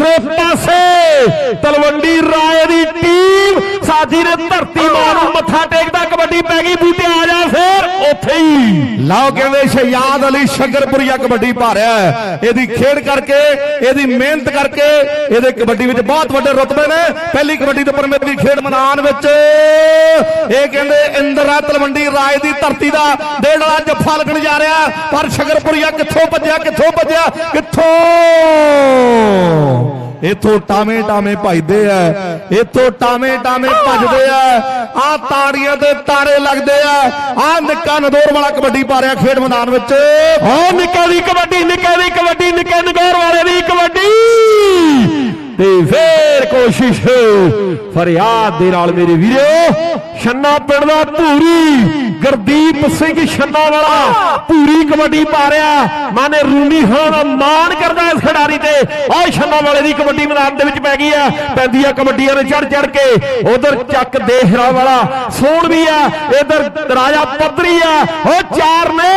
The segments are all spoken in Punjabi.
ਦੂਸਰੇ ਪਾਸੇ ਤਲਵੰਡੀ ਰਾਏ ਦੀ ਸਾਜੀ ਨੇ ਧਰਤੀ ਮਾਂ ਨੂੰ ਮੱਥਾ ਟੇਕਦਾ, ਕਬੱਡੀ ਪੈ ਗਈ, ਬੂਟੇ ਆ ਜਾ ਫੇਰ ਉੱਥੇ ਹੀ। ਲਓ ਕਹਿੰਦੇ ਸ਼ਹਿਜ਼ਾਦ ਅਲੀ ਸ਼ਗਰਪੁਰੀਆ ਕਬੱਡੀ ਪਾ ਇਹਦੀ ਖੇਡ ਕਰਕੇ, ਇਹਦੀ ਮਿਹਨਤ ਕਰਕੇ, ਇਹਦੇ ਕਬੱਡੀ ਵਿੱਚ ਬਹੁਤ ਵੱਡੇ ਰੁਤਬੇ ਨੇ। ਪਹਿਲੀ ਕਬੱਡੀ ਦੇ ਪਰਮੇਤ ਖੇਡ ਮੈਦਾਨ ਵਿੱਚ ਇਹ ਕਹਿੰਦੇ ਇੰਦਰਾ ਤਲਵੰਡੀ ਰਾਏ ਦੀ ਧਰਤੀ ਦਾ ਡੇਢ ਵਾਲਾ ਜੱਫਾ ਲੱਗਣ ਜਾ ਰਿਹਾ ਪਰ ਸ਼ਗਰਪੁਰੀਆ ਕਿੱਥੋਂ ਭੱਜਿਆ ਕਿੱਥੋਂ ਭੱਜਿਆ? ਕਿੱਥੋਂ? ਇਥੋਂ ਟਾਵੇਂ ਟਾਵੇਂ ਭਜਦੇ ਆ। ਇਥੋਂ ਟਾਵੇਂ ਟਾਵੇਂ ਭਜਦੇ ਆ। ਆ ਤਾੜੀਆਂ ਤੇ ਤਾੜੇ ਲੱਗਦੇ ਆ। ਆ ਨਿੱਕਾ ਨਦੌਰ ਵਾਲਾ ਕਬੱਡੀ ਪਾ ਰਿਹਾ ਖੇਡ ਮੈਦਾਨ ਵਿੱਚ। ਓ ਨਿੱਕੇ ਦੀ ਕਬੱਡੀ, ਨਿੱਕੇ ਦੀ ਕਬੱਡੀ, ਨਿੱਕੇ ਨਗੌਰ ਵਾਲੇ ਦੀ ਕਬੱਡੀ। ਤੇ ਫੇਰ ਕੋਸ਼ਿਸ਼ ਫਰਿਆਦ ਦੇ ਨਾਲ ਮੇਰੇ ਵੀਰੋ ਛੰਨਾ ਪਿੰਡ ਦਾ ਧੂਰੀ ਗੁਰਦੀਪ ਸਿੰਘ ਛੰਨਾ ਵਾਲਾ ਪੂਰੀ ਕਬੱਡੀ ਪਾ ਰਿਹਾ। ਮਾਨੇ ਰੂਨੀ ਹਾਂ ਦਾ ਮਾਣ ਕਰਦਾ ਇਸ ਖਿਡਾਰੀ ਤੇ। ਓ ਛੰਨਾ ਵਾਲੇ ਦੀ ਕਬੱਡੀ ਮੈਦਾਨ ਦੇ ਵਿੱਚ ਪੈ ਗਈ ਆ। ਪੈਂਦੀ ਆ ਕਬੱਡੀਆਂ ਨੇ ਚੜ ਚੜ ਕੇ ਉਧਰ ਚੱਕ ਦੇਹਰਾ ਵਾਲਾ। ਸੋਣ ਵੀ ਆ ਇਧਰ ਰਾਜਾ ਪੱਧਰੀ ਆ। ਓ ਚਾਰ ਨੇ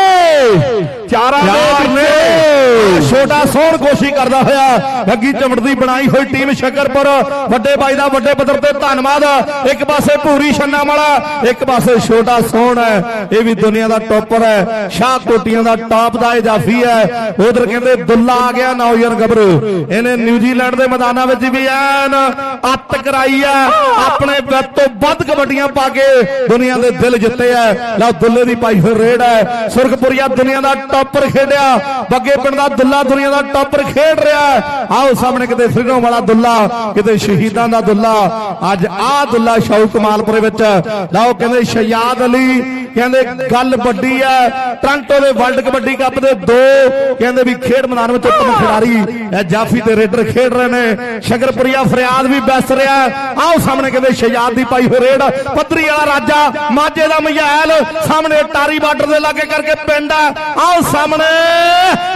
ਚਾਰਾਂ ਦੇ ਨੇ ਛੋਟਾ ਸੋਹਣ ਕੋਸ਼ਿਸ਼ ਕਰਦਾ ਹੋਇਆ। ਅੱਗੀ ਚਮੜਦੀ ਬਣਾਈ ਹੋਈ ਟੀਮ ਸ਼ਕਰਪੁਰ। ਵੱਡੇ ਬਾਈ ਦਾ ਵੱਡੇ ਪੱਧਰ ਤੇ ਧੰਨਵਾਦ। ਇੱਕ ਪਾਸੇ ਭੂਰੀ ਛੰਨਾ ਵਾਲਾ, ਇੱਕ ਪਾਸੇ ਛੋਟਾ ਸੋਹਣ ਹੈ, ਇਹ ਵੀ ਦੁਨੀਆ ਦਾ ਟੌਪਰ ਹੈ, ਸ਼ਾਹ ਕੋਟੀਆਂ ਦਾ ਟਾਪ ਦਾ ਇਜਾਫੀ ਹੈ। ਉਧਰ ਕਹਿੰਦੇ, ਦੁੱਲਾ ਆ ਗਿਆ ਨੌਜਵਾਨ ਗੱਭਰੂ। ਇਹਨੇ ਨਿਊਜ਼ੀਲੈਂਡ ਦੇ ਮੈਦਾਨਾਂ ਵਿੱਚ ਵੀ ਐਨ ਅੱਤ ਕਰਾਈ ਹੈ। ਆਪਣੇ ਵੱਧ ਤੋਂ ਵੱਧ ਕਬੱਡੀਆਂ ਪਾ ਕੇ ਦੁਨੀਆ ਦੇ ਦਿਲ ਜਿੱਤੇ ਹੈ। ਲਓ, ਦੁੱਲੇ ਦੀ ਪਾਈ ਹੋਈ ਰੇਡ ਹੈ। ਸੁਰਖਪੁਰੀਆ ਦੁਨੀਆ ਦਾ ਟੌਪਰ ਖੇਡਿਆ। ਬੱਗੇ ਪਿੰਡ ਦਾ ਦੁੱਲਾ ਦੁਨੀਆ ਦਾ ਟੌਪਰ ਖੇਡ ਰਿਹਾ ਹੈ। ਆਓ, ਸਾਹਮਣੇ ਕਿਤੇ ਫਰੀਡਮ ਵਾਲਾ ਦੁੱਲਾ, ਕਿਤੇ ਸ਼ਹੀਦਾਂ ਦਾ ਦੁੱਲਾ। ਅੱਜ ਆਹ ਦੁੱਲਾ ਸ਼ੌਕ ਕਮਾਲਪੁਰੇ ਵਿੱਚ ਲਓ ਕਹਿੰਦੇ ਸ਼ਹਿਜ਼ਾਦ ਅਲੀ, ਕਹਿੰਦੇ ਗੱਲ ਵੱਡੀ ਹੈ। ਟ੍ਰਾਂਟੋ ਦੇ ਵਰਲਡ ਕਬੱਡੀ ਕੱਪ ਦੇ ਦੋ, ਕਹਿੰਦੇ ਵੀ ਖੇਡ ਮੈਦਾਨ ਵਿੱਚ ਉੱਤਮ ਖਿਡਾਰੀ ਜਾਫੀ ਤੇ ਰੇਡਰ ਖੇਡ ਰਹੇ ਨੇ। ਸ਼ਗਰਪੁਰੀਆ ਫਰਿਆਦ ਵੀ ਬੈਸ ਰਿਹਾ ਆਓ ਸਾਹਮਣੇ ਕਹਿੰਦੇ ਸ਼ਹਿਜ਼ਾਦ ਦੀ ਪਾਈ ਹੋਈ ਰੇਡ। ਪੱਧਰੀ ਵਾਲਾ ਰਾਜਾ, ਮਾਝੇ ਦਾ ਮਹਿਲ, ਸਾਹਮਣੇ ਟਾਰੀ ਬਾਰਡਰ ਦੇ ਲਾਗੇ ਕਰਕੇ ਪਿੰਡ ਹੈ। ਆਓ ਸਾਹਮਣੇ,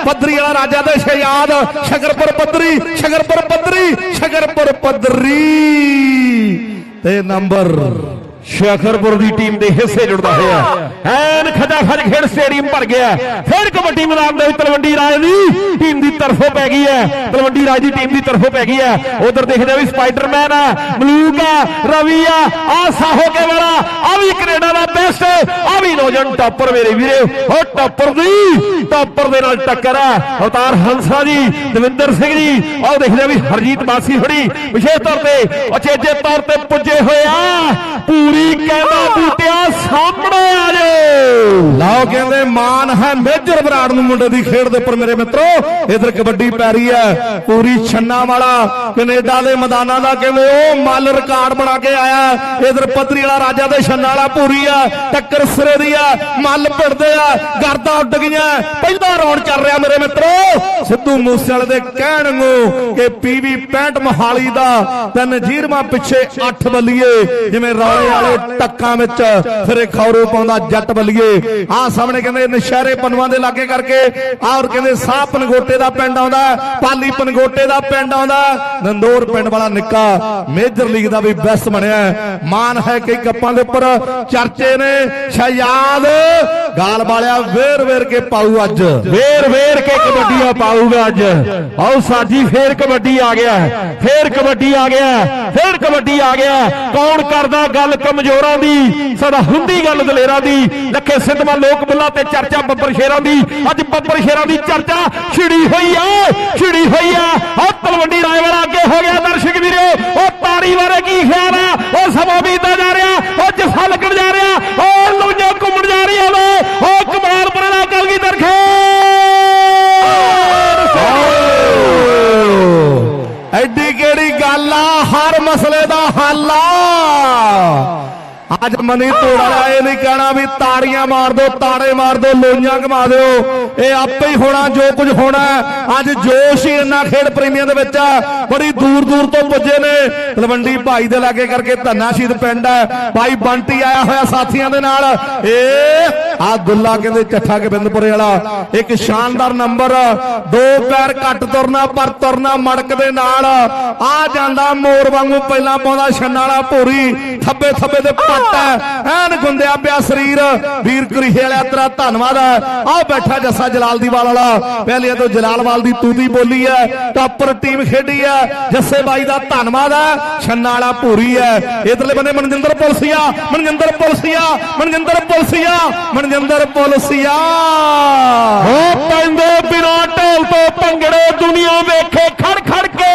ਪੱਧਰੀ ਵਾਲਾ ਰਾਜਾ ਤੇ ਸ਼ਹਿਜ਼ਾਦ ਸ਼ਗਰਪੁਰ ਪੱਧਰੀ ਸ਼ਗਰਪੁਰ ਪੱਧਰੀ ਸ਼ਗਰਪੁਰ ਪੱਧਰੀ ਤੇ ਨੰਬਰ ਸ਼ੇਖਰਪੁਰ ਦੀ ਟੀਮ ਦੇ ਹਿੱਸੇ ਜੁੜਦਾ ਹੋਇਆ ਐਨ ਖਜਾ ਖਜ ਖੇਡ ਸਟੇਡੀਅਮ ਭਰ ਗਿਆ ਫਿਰ ਕਬੱਡੀ ਮੈਦਾਨ ਦੇ ਵਿੱਚ ਤਲਵੰਡੀ ਰਾਜ ਦੀ ਟੀਮ ਦੀ ਤਰਫੋਂ ਪੈ ਗਈ ਹੈ। ਤਲਵੰਡੀ ਰਾਜ ਦੀ ਟੀਮ ਦੀ ਤਰਫੋਂ ਪੈ ਗਈ ਹੈ। ਉਧਰ ਦੇਖਦੇ ਵੀ ਸਪਾਈਡਰਮੈਨ ਆ, ਮਲੂਕ ਆ, ਰਵੀ ਆ ਆ ਸਾਹੋ ਕੇ ਵਾਲਾ, ਆ ਵੀ ਕੈਨੇਡਾ ਦਾ ਬੈਸਟ। ਆ ਵੀ ਨੌਜਵਾਨ ਟੱਪਰ ਮੇਰੇ ਵੀਰੇ। ਉਹ ਟੱਪਰ ਦੀ, ਟੱਪਰ ਦੇ ਨਾਲ ਟੱਕਰ ਆ। ਅਵਤਾਰ ਹੰਸਾ ਜੀ, ਦਵਿੰਦਰ ਸਿੰਘ ਜੀ। ਆਹ ਦੇਖਦੇ ਵੀ ਹਰਜੀਤ ਬਾਸੀ ਫੜੀ ਵਿਸ਼ੇਸ਼ ਤੌਰ ਤੇ ਅਚੇਜੇ ਤੌਰ ਤੇ ਪੁੱਜੇ ਹੋਏ ਆ। ਪੂਰੀ ਕਹਿੰਦਾ ਬੂਟਿਆ ਸਾਹਮਣੇ ਆ ਜਾਓ। ਲਾਓ ਕਹਿੰਦੇ ਮਾਨ ਹੈ ਮੇਜਰ ਬਰਾੜ ਨੂੰ ਮੁੰਡੇ ਦੀ ਖੇਡ ਦੇ ਉੱਪਰ, ਮੇਰੇ ਮਿੱਤਰੋ। ਇਧਰ ਕਬੱਡੀ ਪੈ ਰਹੀ ਹੈ, ਪੂਰੀ ਛੰਨਾ ਵਾਲਾ ਕੈਨੇਡਾ ਦੇ ਮੈਦਾਨਾਂ ਦਾ ਕਹਿੰਦੇ ਉਹ ਮੱਲ ਰਿਕਾਰਡ ਬਣਾ ਕੇ ਆਇਆ ਇਧਰ ਪੱਧਰੀ ਵਾਲਾ ਰਾਜਾ ਦੇ ਛੰਨਾ ਵਾਲਾ ਪੂਰੀ ਆ ਟੱਕਰ ਸਿਰੇ ਦੀ ਆ ਮੱਲ ਭਿੜਦੇ ਆ, ਗਰਦਾ ਉੱਡ ਗਈਆਂ ਪਹਿਲਾ ਰੌਣ ਚੱਲ ਰਿਹਾ ਮੇਰੇ ਮਿੱਤਰੋ। ਸਿੱਧੂ ਮੂਸੇਵਾਲੇ ਦੇ ਕਹਿਣ ਨੂੰ ਕਿ ਪੀਵੀ 65 ਮਹਾਲੀ ਦਾ ਤਿੰਨ ਪਿੱਛੇ 8 ਬੱਲੀਏ, ਜਿਵੇਂ ਰੌਲੇ ਵਾਲੇ ਟੱਕਾਂ ਵਿੱਚ ਫਿਰ ਖੌਰੂ ਪਾਉਂਦਾ ਜੱਟ ਬੱਲੀਏ। ਆਹ ਸਾਹਮਣੇ ਕਹਿੰਦੇ ਨਸ਼ਹਿਰੇ ਪਨਵਾਂ ਦੇ ਲਾਗੇ ਕਰਕੇ। ਆਹ ਕਹਿੰਦੇ ਸਾਹ ਪਨਗੋਟੇ ਦਾ ਪਿੰਡ ਆਉਂਦਾ, ਪਾਲੀ ਪਨਗੋਟੇ ਦਾ ਪਿੰਡ ਆਉਂਦਾ। ਨੰਦੋਰ ਪਿੰਡ ਵਾਲਾ ਨਿੱਕਾ ਮੇਜਰ ਲੀਗ ਦਾ ਵੀ ਬੈਸਟ ਬਣਿਆ। ਮਾਨ ਹੈ ਕਈ ਕੱਪਾਂ ਦੇ ਉੱਪਰ ਚਰਚੇ ਨੇ। ਸ਼ਹਿਜ਼ਾਦ ਗਾਲ ਵਾਲਿਆ ਵੇਰ ਵੇਰ ਕੇ ਪਾਉ ਅੱਜ। ਵੇਰ ਵੇਰ ਕੇ ਕਬੱਡੀਆਂ ਪਾਊਗਾ ਅੱਜ। ਆਓ ਸਾਜੀ, ਫੇਰ ਕਬੱਡੀ ਆ ਗਿਆ। ਫੇਰ ਕਬੱਡੀ ਆ ਗਿਆ। ਫੇਰ ਕਬੱਡੀ ਆ ਗਿਆ। ਕੌਣ ਕਰਦਾ ਗੱਲ ਕਮਜ਼ੋਰਾਂ ਦੀ? ਸਦਾ ਹੁੰਦੀ ਗੱਲ ਦਲੇਰਾਂ ਦੀ। ਲੱਖੇ ਸਿੱਧਵਾਂ ਲੋਕ ਬੁੱਲਾ ਤੇ ਚਰਚਾ ਬੱਬਰ ਸ਼ੇਰਾਂ ਦੀ। ਅੱਜ ਬੱਬਰ ਸ਼ੇਰਾਂ ਦੀ ਚਰਚਾ ਛਿੜੀ ਹੋਈ ਆ, ਛਿੜੀ ਹੋਈ ਆ। ਉਹ ਤਲਵੰਡੀ ਰਾਏ ਵਾਲਾ ਅੱਗੇ ਹੋ ਗਿਆ ਦਰਸ਼ਕ ਵੀਰੋ। ਉਹ ਤਾੜੀ ਬਾਰੇ ਕੀ ਖਿਆਲ ਆ ਉਹ ਸਮਾਂ ਬੀਤਦਾ ਜਾ ਰਿਹਾ ਉਹ ਜਫਾ ਲੱਗਣ ਜਾ ਰਿਹਾ ਉਹ ਲੁੰਜਾਂ ਘੁੰਮਣ ਜਾ ਰਹੀਆਂ ਨੇ ਉਹ ਕਮਾਲਪੁਰ ਦਾ ਕਲਗੀਧਰ ਖੇਡ ਐਡੀ ਕਿਹੜੀ ਗੱਲ ਆ ਹਰ ਮਸਲੇ ਦਾ ਹੱਲ ਆ ਅੱਜ ਮਨੀ ਤੋੜ ਇਹ ਨਹੀਂ ਕਹਿਣਾ ਵੀ ਤਾੜੀਆਂ ਮਾਰ ਦਿਓ ਤਾੜੇ ਮਾਰ ਦਿਓ ਲੋਈਆਂ ਘਮਾ ਦਿਓ। ਇਹ ਆਪੇ ਹੀ ਹੋਣਾ, ਜੋ ਕੁਝ ਹੋਣਾ ਅੱਜ ਜੋਸ਼ ਹੀ ਇੰਨਾ ਖੇਡ ਪ੍ਰੇਮੀਆਂ ਦੇ ਵਿੱਚ ਆ ਬੜੀ ਦੂਰ ਦੂਰ ਤੋਂ ਪੁੱਜੇ ਨੇ। ਤਲਵੰਡੀ ਭਾਈ ਦੇ ਲਾਗੇ ਕਰਕੇ ਧੰਨਾ ਸ਼ਹੀਦ ਪਿੰਡ ਹੈ। ਭਾਈ ਬੰਟੀ ਆਇਆ ਹੋਇਆ ਸਾਥੀਆਂ ਦੇ ਨਾਲ। ਏ ਆ ਦੁੱਲਾ ਕਹਿੰਦੇ ਚੱਠਾ ਗੋਬਿੰਦਪੁਰੇ ਵਾਲਾ। ਇੱਕ ਸ਼ਾਨਦਾਰ ਨੰਬਰ ਦੋ ਪੈਰ ਘੱਟ ਤੁਰਨਾ, ਪਰ ਤੁਰਨਾ ਮੜਕ ਦੇ ਨਾਲ। ਆ ਜਾਂਦਾ ਮੋਰ ਵਾਂਗੂ ਪਹਿਲਾਂ ਪਾਉਂਦਾ ਛੰਨਾ ਵਾਲਾ ਭੂਰੀ। ਥੱਬੇ ਥੱਬੇ ਦੇ ਘੱਟ ਐਨ ਗੁੰਦਿਆ ਪਿਆ ਸਰੀਰ। ਵੀਰ ਕੁਰੀਹੇ ਵਾਲਿਆ, ਤੇਰਾ ਧੰਨਵਾਦ ਹੈ। ਆਹ ਬੈਠਾ ਜੱਸਾ ਜਲਾਲਦੀਵਾਲ ਵਾਲਾ। ਪਹਿਲੇ ਤੋਂ ਜਲਾਲਵਾਲ ਦੀ ਤੂਤੀ ਬੋਲੀ ਹੈ। ਟਾਪਰ ਟੀਮ ਖੇਡੀ ਹੈ। ਜੱਸੇ ਬਾਈ ਦਾ ਧੰਨਵਾਦ ਹੈ। ਛੰਨਾ ਵਾਲਾ ਭੂਰੀ ਹੈ। ਇਧਰਲੇ ਬੰਦੇ ਮਨਜਿੰਦਰ ਪੁਲਸੀਆ ਮਨਜਿੰਦਰ ਪੁਲਸੀਆ ਮਨਜਿੰਦਰ ਪੁਲਸੀਆ ਮਨਜਿੰਦਰ ਪੁਲਸੀਆ ਹੋ ਪੈਂਦੇ ਬਿਨਾ ਢੋਲ ਤੋਂ ਭੰਗੜੇ ਦੁਨੀਆ ਵੇਖੇ ਖੜ ਖੜ ਕੇ।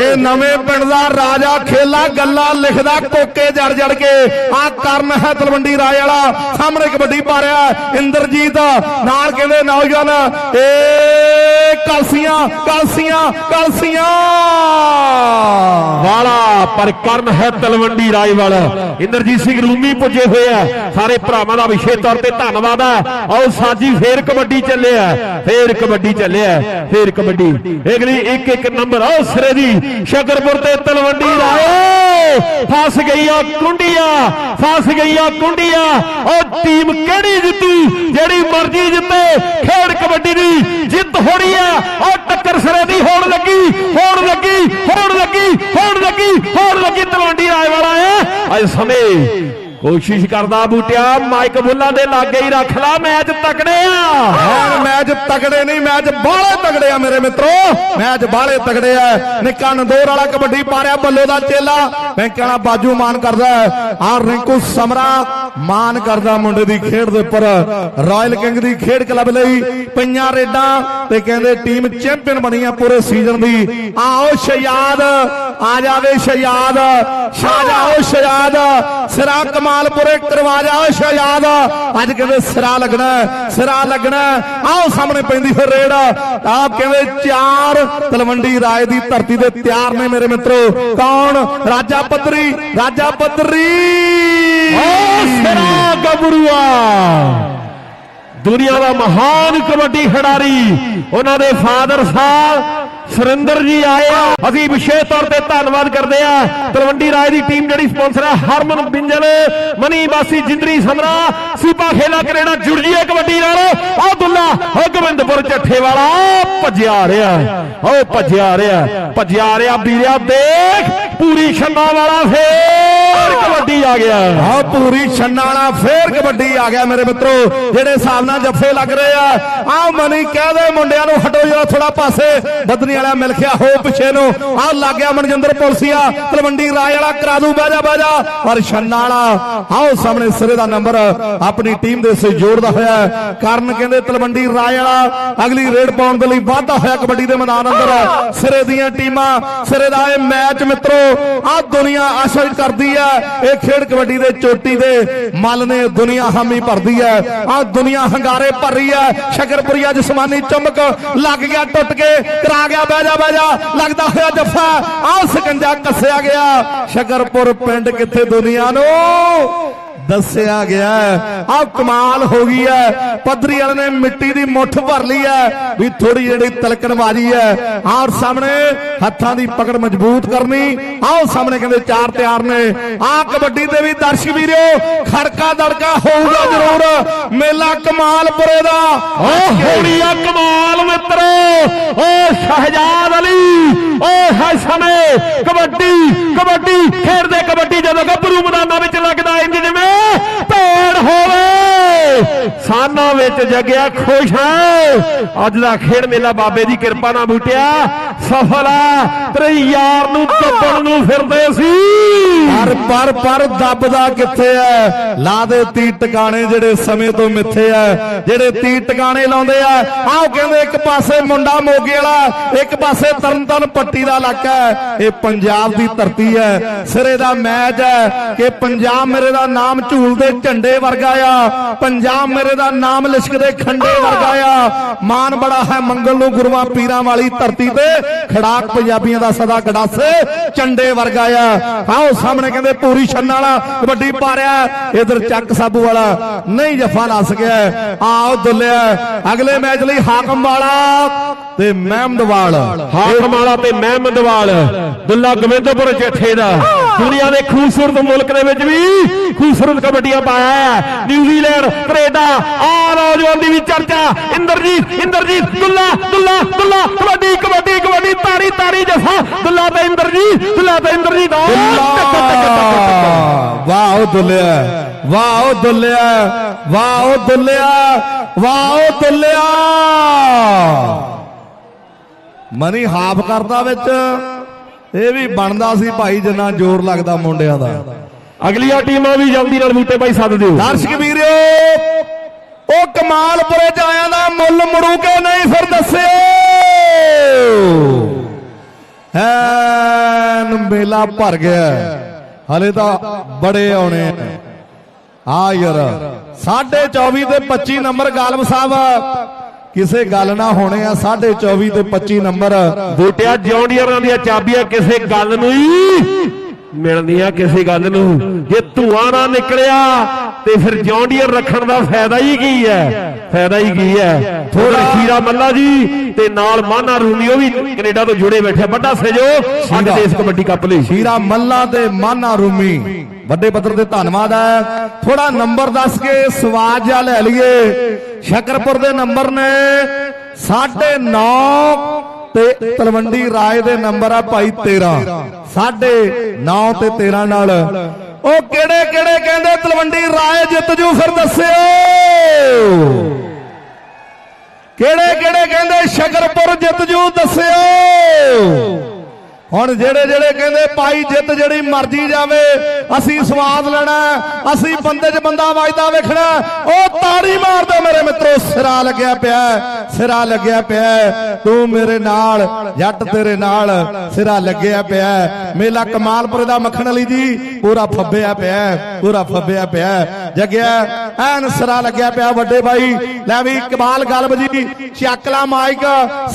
ਇਹ ਨਵੇਂ ਪਿੰਡ ਦਾ ਰਾਜਾ ਖੇਲਾ ਗੱਲਾਂ ਲਿਖਦਾ ਕੋਕੇ ਜੜ ਜੜ ਕੇ। ਆ ਕਰਨ ਹੈ ਤਲਵੰਡੀ ਰਾਏ ਵਾਲਾ ਸਾਹਮਣੇ ਕਬੱਡੀ ਪਾ ਰਿਹਾ। ਇੰਦਰਜੀਤ। ਨਾਲ ਕਹਿੰਦੇ ਨੌਜਵਾਨ ਏ ਕਲਸੀਆਂ ਕਲਸੀਆਂ ਕਲਸੀਆਂ। ਵਾਲਾ, ਪਰ ਕਰਨ ਹੈ ਤਲਵੰਡੀ ਰਾਏਵਾਲ। ਇੰਦਰਜੀਤ ਸਿੰਘ ਰੂਮੀ ਪੁੱਜੇ ਹੋਏ ਆ। ਸਾਰੇ ਭਰਾਵਾਂ ਦਾ ਵਿਸ਼ੇਸ਼ ਤੌਰ ਤੇ ਧੰਨਵਾਦ ਹੈ ਆਓ ਸਾਜੀ, ਫੇਰ ਕਬੱਡੀ ਚੱਲਿਆ ਫੇਰ ਕਬੱਡੀ ਚੱਲਿਆ ਫੇਰ ਕਬੱਡੀ। ਅਗਲੀ ਇੱਕ ਇੱਕ ਨੰਬਰ। ਆਓ ਸਿਰੇ ਦੀ। ਸ਼ਕਰਪੁਰ ਤੇ ਤਲਵੰਡੀ ਰਾਏ। ਫਸ ਗਈ ਆ ਕੁੰਡੀਆ। ਫਸ ਗਈ ਆ ਕੁੰਡੀਆ। ਉਹ ਟੀਮ ਕਿਹੜੀ ਜਿੱਤੀ? ਜਿਹੜੀ ਮਰਜ਼ੀ ਜਿੱਤੇ। ਖੇਡ ਕਬੱਡੀ ਦੀ ਜਿੱਤ ਹੋਣੀ ਹੈ ਉਹ ਟੱਕਰ ਸਿਰੇ ਦੀ ਹੋਣ ਲੱਗੀ ਹੋਣ ਲੱਗੀ ਹੋਣ ਲੱਗੀ ਹੋਣ ਲੱਗੀ ਹੋਣ ਲੱਗੀ। ਤਲਵੰਡੀ ਰਾਏ ਵਾਲਾ ਹੈ ਅੱਜ ਸਮੇਂ ਕੋਸ਼ਿਸ਼ ਕਰਦਾ ਬੂਟਿਆ, ਮਾਈਕ ਬੁੱਲਾਂ ਦੇ ਲਾਗੇ ਹੀ ਰੱਖ ਲਾ, ਮੈਚ ਤਕੜੇ ਆ। ਐਨ ਮੈਚ ਤਗੜੇ ਨਹੀਂ, ਮੈਚ ਬਾਹਲੇ ਤਗੜੇ ਆ ਮੇਰੇ ਮਿੱਤਰੋ। ਮੈਚ ਬਾਹਲੇ ਤਗੜੇ ਆ। ਨਿੱਕਾ ਨੰਦੋਰ ਵਾਲਾ ਕਬੱਡੀ ਪਾ ਬੱਲੋ ਦਾ ਚੇਲਾ। ਬੈਂਕ ਵਾਲਾ ਬਾਜੂ ਮਾਨ ਕਰਦਾ ਆ ਰਿੰਕੂ ਸਮਰਾ ਮਾਨ ਕਰਦਾ ਮੁੰਡੇ ਦੀ ਖੇਡ ਦੇ ਉੱਪਰ। ਰਾਇਲ ਕਿੰਗ ਦੀ ਖੇਡ ਕਲੱਬ ਲਈ ਪਈਆਂ ਰੇਡਾਂ ਤੇ ਕਹਿੰਦੇ ਟੀਮ ਚੈਂਪੀਅਨ ਬਣੀ ਆ ਪੂਰੇ ਸੀਜ਼ਨ ਦੀ। ਆਓ ਸ਼ਯਾਦ ਆ ਜਾਵੇ ਸ਼ਯਾਦ ਛਾ ਜਾਓ ਸ਼ਯਾਦ ਸਿਰਾ ਕਮਾਲਪੁਰੇ ਕਰਵਾ ਜਾਓ ਅੱਜ ਕਹਿੰਦੇ ਸਿਰਾ ਲੱਗਣਾ ਸਿਰਾ ਲੱਗਣਾ ਆਓ ਸਾਹਮਣੇ ਪੈਂਦੀ ਹੋਈ ਰੇਡ ਆਪ ਕਹਿੰਦੇ ਚਾਰ ਤਲਵੰਡੀ ਰਾਏ ਦੀ ਧਰਤੀ ਦੇ ਤਿਆਰ ਨੇ ਮੇਰੇ ਮਿੱਤਰੋ। ਕੌਣ? ਰਾਜਾ ਪੱਤਰੀ ਰਾਜਾ ਪੱਤਰੀ ਓ ਸਿਰਾ ਗੱਭਰੂਆ। ਦੁਨੀਆ ਦਾ ਮਹਾਨ ਕਬੱਡੀ ਖਿਡਾਰੀ, ਉਹਨਾਂ ਦੇ ਫਾਦਰ ਸਾਹਿਬ ਸੁਰਿੰਦਰ ਜੀ ਆਏ ਆ। ਅਸੀਂ ਵਿਸ਼ੇਸ਼ ਤੌਰ ਤੇ ਧੰਨਵਾਦ ਕਰਦੇ ਆ। ਤਲਵੰਡੀ ਰਾਜ ਦੀ ਟੀਮ ਜਿਹੜੀ ਸਪਾਂਸਰ ਹੈ ਹਰਮਨ ਬਿੰਜਲ, ਮਨੀ ਬਾਸੀ, ਜਿੰਦਰੀ ਸਮਰਾ ਸੀਪਾ ਖੇਲਾ ਕੈਨੇਡਾ ਜੁੜ ਜੀਏ ਕਬੱਡੀ ਨਾਲ। ਉਹ ਦੁੱਲਾ ਗੋਬਿੰਦਪੁਰ ਚੱਠੇ ਵਾਲਾ ਭੱਜਿਆ ਰਿਹਾ। ਉਹ ਭੱਜਿਆ ਰਿਹਾ ਭੱਜਿਆ ਰਿਹਾ ਵੀਰਿਆ, ਦੇਖ, ਪੂਰੀ ਛੰਨਾ ਵਾਲਾ ਫੇਰ ਕਬੱਡੀ ਆ ਗਿਆ। ਆ ਪੂਰੀ ਛੰਨਾ ਵਾਲਾ ਫੇਰ ਕਬੱਡੀ ਆ ਗਿਆ ਮੇਰੇ ਮਿੱਤਰੋ। ਜਿਹੜੇ ਹਿਸਾਬ ਨਾਲ ਜੱਫੇ ਲੱਗ ਰਹੇ ਆ ਆ ਮਨੀ ਕਹਿ ਦੇ ਮੁੰਡਿਆਂ ਨੂੰ ਹਟੋ ਜਰਾ ਥੋੜਾ ਪਾਸੇ। ਬਦਨੀ ਵਾਲਾ ਮਿਲ ਗਿਆ, ਹੋ ਪਿੱਛੇ ਨੂੰ। ਆ ਲੱਗ ਗਿਆ ਮਨਜਿੰਦਰ ਪੁਲਸੀਆ ਤਲਵੰਡੀ ਰਾਏ ਵਾਲਾ, ਕਰਾ ਦੂ ਬਹਿ ਜਾ ਪਰ ਛੰਨਾ ਵਾਲਾ ਆਓ ਸਾਹਮਣੇ ਸਿਰੇ ਦਾ ਨੰਬਰ ਆਪਣੀ ਟੀਮ ਦੇ ਸੇ ਜੋੜਦਾ ਹੋਇਆ ਕਰਨ ਕਹਿੰਦੇ ਤਲਵੰਡੀ ਰਾਏ ਵਾਲਾ, ਅਗਲੀ ਰੇਡ ਪਾਉਣ ਦੇ ਲਈ ਵਾਧਾ ਹੋਇਆ ਕਬੱਡੀ ਦੇ ਮੈਦਾਨ ਅੰਦਰ। ਸਿਰੇ ਦੀਆਂ ਟੀਮਾਂ, ਸਿਰੇ ਦਾ ਇਹ ਮੈਚ ਮਿੱਤਰੋ ਆ ਦੁਨੀਆ ਅਸਲ ਕਰਦੀ ਹੈ। ਇਹ ਖੇਡ ਕਬੱਡੀ ਦੇ ਚੋਟੀ ਦੇ ਮੱਲ ਨੇ ਦੁਨੀਆ ਹਾਮੀ ਭਰਦੀ ਹੈ। ਆ ਦੁਨੀਆ ਹੰਗਾਰੇ ਭਰ ਰਹੀ ਹੈ। ਸ਼ਕਰਪੁਰੀਆ ਸਮਾਨੀ ਚਮਕ, ਲੱਗ ਗਿਆ, ਟੁੱਟ ਕੇ, ਕਰਾ ਗਿਆ ਬਹਿ ਜਾ ਬਹਿ ਜਾ। ਲੱਗਦਾ ਹੋਇਆ ਜੱਫਾ। ਆ ਸਕੰਜਾ ਕੱਸਿਆ ਗਿਆ। ਸ਼ਕਰਪੁਰ ਪਿੰਡ ਕਿੱਥੇ ਦੁਨੀਆ ਨੂੰ? ਦੱਸਿਆ ਗਿਆ ਆ ਕਮਾਲ ਹੋ ਗਈ ਹੈ। ਪੱਧਰੀ ਵਾਲੇ ਨੇ ਮਿੱਟੀ ਦੀ ਮੁੱਠ ਭਰ ਲਈ ਹੈ। ਵੀ ਥੋੜੀ ਜਿਹੜੀ ਤਲਕਣਬਾਜੀ ਹੈ, ਆਹ ਸਾਹਮਣੇ ਹੱਥਾਂ ਦੀ ਪਕੜ ਮਜ਼ਬੂਤ ਕਰਨੀ ਆਓ ਸਾਹਮਣੇ ਕਹਿੰਦੇ ਚਾਰ ਤਿਆਰ ਨੇ। ਆ ਕਬੱਡੀ ਦੇ ਵੀ ਦਰਸ਼ਕ ਵੀਰਿਓ ਖੜਕਾ ਦੜਕਾ ਹੋਊਗਾ ਜ਼ਰੂਰ। ਮੇਲਾ ਕਮਾਲਪੁਰੇ ਦਾ। ਓ ਆ ਕਮਾਲ ਮਿੱਤਰੋ, ਓ ਸ਼ਹਜਾਦ ਅਲੀ, ਓ ਹੈ ਸਮੇਂ ਕਬੱਡੀ ਕਬੱਡੀ, ਖੇਡਦੇ ਕਬੱਡੀ ਜਦੋਂ ਗੱਭਰੂ ਮੈਦਾਨਾਂ ਵਿੱਚ ਲੱਗਦਾ ਇੰਜ ਜਿਵੇਂ ਭੇੜ ਹੋਵੇ। ਸਾਨਾ ਵਿੱਚ ਜਗਿਆ ਖੁਸ਼ ਹੈ। ਅੱਜ ਦਾ ਖੇਡ ਮੇਲਾ ਬਾਬੇ ਦੀ ਕਿਰਪਾ ਨਾਲ ਬੂਟਿਆ। ਸਫਲ ਆ ਤੇਰੇ ਯਾਰ ਨੂੰ ਦੱਬਣ ਨੂੰ ਫਿਰਦੇ ਸੀ। ਪਰ ਪਰ ਪਰ ਦੱਬਦਾ ਕਿੱਥੇ ਐ? ਲਾ ਦੇ ਤੀ ਟਿਕਾਣੇ ਜਿਹੜੇ ਸਮੇਂ ਤੋਂ ਮਿੱਥੇ ਐ। ਜਿਹੜੇ ਤੀ ਟਿਕਾਣੇ ਲਾਉਂਦੇ ਆ, ਆਹ ਕਹਿੰਦੇ ਇੱਕ ਪਾਸੇ ਮੁੰਡਾ ਮੋਗੇ ਵਾਲਾ, ਇੱਕ ਪਾਸੇ ਤਰਨਤਨ ਪੱਟੀ ਦਾ ਇਲਾਕਾ ਹੈ ਇਹ ਪੰਜਾਬ ਦੀ ਧਰਤੀ ਐ। ਸਿਰੇ ਦਾ ਮੈਚ ਐ ਕਿ ਪੰਜਾਬ ਮੇਰੇ ਦਾ ਨਾਮ ਝੂਲਦੇ ਝੰਡੇ ਵਰਗਾ ਆ। ਪੰਜਾਬ ਮੇਰੇ ਦਾ ਨਾਮ ਲਿਸ਼ਕਦੇ ਖੰਡੇ ਵਰਗਾ ਆ। ਮਾਨ ਬੜਾ ਹੈ ਮੰਗਲ ਨੂੰ ਗੁਰੂਆਂ ਪੀਰਾਂ ਵਾਲੀ ਧਰਤੀ ਤੇ। ਖੜਾਕ ਪੰਜਾਬੀਆਂ ਦਾ ਸਦਾ ਗੜਾਸੇ ਝੰਡੇ ਵਰਗਾ ਆ। ਆਓ ਸਾਹਮਣੇ ਕਹਿੰਦੇ ਪੂਰੀ ਛੰਨ ਵਾਲਾ ਕਬੱਡੀ ਪਾ ਰਿਹਾ ਇਧਰ ਚੱਕ ਸਾਬੂ ਵਾਲਾ। ਨਹੀਂ ਜਫਾ ਲਾ ਸਕਿਆ। ਆਓ ਦੁੱਲਿਆ। ਅਗਲੇ ਮੈਚ ਲਈ ਹਾਕਮ ਵਾਲਾ ਤੇ ਮਹਿਮਦਵਾਲ ਹਾਕਮ ਵਾਲਾ ਤੇ ਮਹਿਮਦਵਾਲ ਦੁੱਲਾ ਗੋਬਿੰਦਪੁਰ ਜੱਠੇ ਦਾ। ਦੁਨੀਆ ਦੇ ਖੂਬਸੂਰਤ ਮੁਲਕ ਦੇ ਵਿੱਚ ਵੀ ਖੂਬਸੂਰਤ ਕਬੱਡੀਆਂ ਪਾਇਆ ਨਿਊਜ਼ੀਲੈਂਡ, ਕੈਨੇਡਾ ਆ ਨੌਜਵਾਨ ਦੀ ਵੀ ਚਰਚਾ। ਇੰਦਰਜੀਤ ਇੰਦਰਜੀਤ, ਦੁੱਲਾ ਦੁੱਲਾ ਦੁੱਲਾ, ਕਬੱਡੀ ਕਬੱਡੀ ਕਬੱਡੀ। ਤਾਰੀ ਤਾਰੀ ਜਫਾ ਦੁੱਲਾ ਤੇ ਇੰਦਰਜੀਤ ਦੁੱਲਾ ਤੇ ਟਕ, ਟਕ, ਟਕ। ਵਾਹ ਉਹ ਦੁੱਲਿਆ ਵਾਹ ਉਹ ਦੁੱਲਿਆ ਵਾਹ ਉਹ ਦੁੱਲਿਆ ਵਾਹ ਉਹ ਦੁੱਲਿਆ। ਮਨੀ ਹਾਫ ਕਰਦਾ ਵਿੱਚ। ਇਹ ਵੀ ਬਣਦਾ ਸੀ ਭਾਈ ਜਿੰਨਾ ਜ਼ੋਰ ਲੱਗਦਾ ਮੁੰਡਿਆਂ ਦਾ। ਅਗਲੀਆਂ ਟੀਮਾਂ ਵੀ ਜਲਦੀ ਨਾਲ ਬੂਟੇ ਭਾਈ ਸੱਦ ਦਿਓ। ਦਰਸ਼ਕ ਵੀਰਿਓ ਉਹ ਕਮਾਲਪੁਰੇ ਚ ਆਇਆਂ ਦਾ ਮੁੱਲ ਮੜੂ ਕੇ ਨਹੀਂ ਫਿਰ ਦੱਸਿਓ। ਐਨ ਮੇਲਾ ਭਰ ਗਿਆ ਹਲੇ ਤਾਂ ਬੜੇ ਆਉਣੇ ਆ ਯਾਰ 24 ਤੇ 25 ਨੰਬਰ ਗਾਲਬ ਸਾਹਿਬ। ਕਿਸੇ ਗੱਲ ਨਾ ਹੋਣੇ ਆ 24 ਤੇ 25 ਨੰਬਰ। ਬੂਟਿਆ ਜੌਂਡੀਅਰਾਂ ਦੀਆਂ ਚਾਬੀਆਂ, ਕਿਸੇ ਗੱਲ ਨੂੰ ਹੀ ਮਿਲਦੀਆਂ ਕਿਸੇ ਗੱਲ ਨੂੰ। ਜੇ ਧੂਆਂ ਨਾ ਨਿਕਲਿਆ, ਤੇ ਫਿਰ ਜੌਂਡੀਅਰ ਰੱਖਣ ਦਾ ਫਾਇਦਾ ਹੀ ਕੀ ਹੈ? ਫਾਇਦਾ ਹੀ ਕੀ ਹੈ? ਥੋੜਾ ਸ਼ੀਰਾ ਮੱਲਾ ਜੀ ਤੇ ਨਾਲ ਮਾਨਾ ਰੂਮੀ ਉਹ ਵੀ ਕੈਨੇਡਾ ਤੋਂ ਜੁੜੇ ਬੈਠੇ ਵੱਡਾ ਸਹਿਯੋਗ ਅੱਜ। ਦੇਸ਼ ਕਬੱਡੀ ਕੱਪ ਲਈ। ਸ਼ੀਰਾ ਮੱਲਾ ਤੇ ਮਾਨਾ ਰੂਮੀ ਵੱਡੇ ਪੱਧਰ ਤੇ ਧੰਨਵਾਦ ਹੈ। ਥੋੜਾ ਨੰਬਰ ਦੱਸ ਕੇ ਸਵਾਦ ਜਾ ਲੈ ਲਈਏ। ਸ਼ਕਰਪੁਰ ਦੇ ਨੰਬਰ ਨੇ 9.5 ਤੇ ਤਲਵੰਡੀ ਰਾਏ ਦੇ ਨੰਬਰ ਆ ਭਾਈ 13 9.5 ਤੇ 13 ਨਾਲ। ਉਹ ਕਿਹੜੇ ਕਿਹੜੇ ਕਹਿੰਦੇ ਤਲਵੰਡੀ ਰਾਏ ਜਿੱਤ ਜੂ ਫਿਰ ਦੱਸਿਓ। ਕਿਹੜੇ ਕਿਹੜੇ ਕਹਿੰਦੇ ਸ਼ਕਰਪੁਰ ਜਿੱਤ ਜੂ ਦੱਸਿਓ। ਹੁਣ ਜਿਹੜੇ ਜਿਹੜੇ ਕਹਿੰਦੇ ਪਾਈ ਜਿੱਤ ਜਿਹੜੀ ਮਰਜ਼ੀ ਜਾਵੇ, ਅਸੀਂ ਸਵਾਦ ਲੈਣਾ ਅਸੀਂ ਬੰਦੇ 'ਚ ਬੰਦਾ ਵਜਦਾ ਵੇਖਣਾ ਉਹ ਤਾੜੀ ਮਾਰ ਦਿਓ ਮੇਰੇ ਮਿੱਤਰੋ, ਸਿਰਾ ਲੱਗਿਆ ਪਿਆ ਸਿਰਾ ਲੱਗਿਆ ਪਿਆ ਤੂੰ ਮੇਰੇ ਨਾਲ, ਜੱਟ ਤੇਰੇ ਨਾਲ, ਸਿਰਾ ਲੱਗਿਆ ਪਿਆ ਮੇਲਾ ਕਮਾਲਪੁਰ ਦਾ ਮੱਖਣ ਵਾਲੀ ਜੀ, ਪੂਰਾ ਫੱਬਿਆ ਪਿਆ ਪੂਰਾ ਫੱਬਿਆ ਪਿਆ ਜਗਿਆ, ਐਨ ਸਿਰਾ ਲੱਗਿਆ ਪਿਆ ਵੱਡੇ ਭਾਈ, ਲੈ ਵੀ ਕਮਾਲ ਗਲਬ ਜੀ, ਚੱਕਲਾ ਮਾਈਕ,